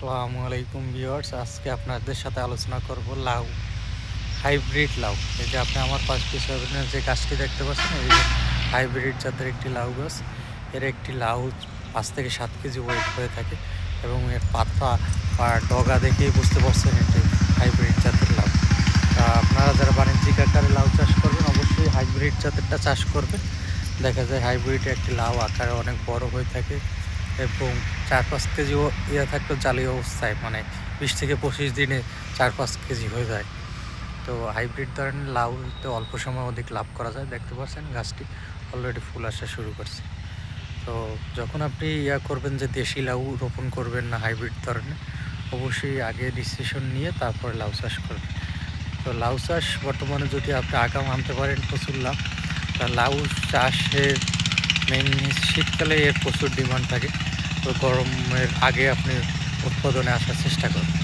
আসসালামু আলাইকুম ভিউয়ার্স, আজকে আপনাদের সাথে আলোচনা করব লাউ, হাইব্রিড লাউ। এই যে আপনি আমার পাঁচ পিস যে গাছটি দেখতে পাচ্ছেন, এই হাইব্রিড জাতের একটি লাউ গাছ, এর একটি লাউ পাঁচ থেকে সাত কেজি ওয়েট হয়ে থাকে এবং এর পাতা বা ডগা দেখেই বুঝতে পারছেন এটি হাইব্রিড জাতের লাউ। তা আপনারা যারা বাণিজ্যিক আকারে লাউ চাষ করবেন, অবশ্যই হাইব্রিড জাতেরটা চাষ করবেন। দেখা যায় হাইব্রিড একটি লাউ আকারে অনেক বড় হয়ে থাকে এবং চার পাঁচ কেজি ইয়ে থাকতো জালি অবস্থায় মানে বিশ থেকে পঁচিশ দিনে চার পাঁচ কেজি হয়ে যায়। তো হাইব্রিড ধরনের লাউতে অল্প সময় অধিক লাভ করা যায়, দেখতে পাচ্ছেন গাছটি অলরেডি ফুল আসা শুরু করছে। তো যখন আপনি ইয়া করবেন যে দেশি লাউ রোপণ করবেন না হাইব্রিড ধরনের অবশ্যই আগে ডিসিশন নিয়ে তারপরে লাউ চাষ করবেন। তো লাউ চাষ বর্তমানে যদি আপনি আগাম আনতে পারেন প্রচুর লাভ। তা লাউ চাষের মেন শীতকালে এর প্রচুর ডিমান্ড থাকে। তো গরমের আগে আপনি উৎপাদনে আসার চেষ্টা করুন।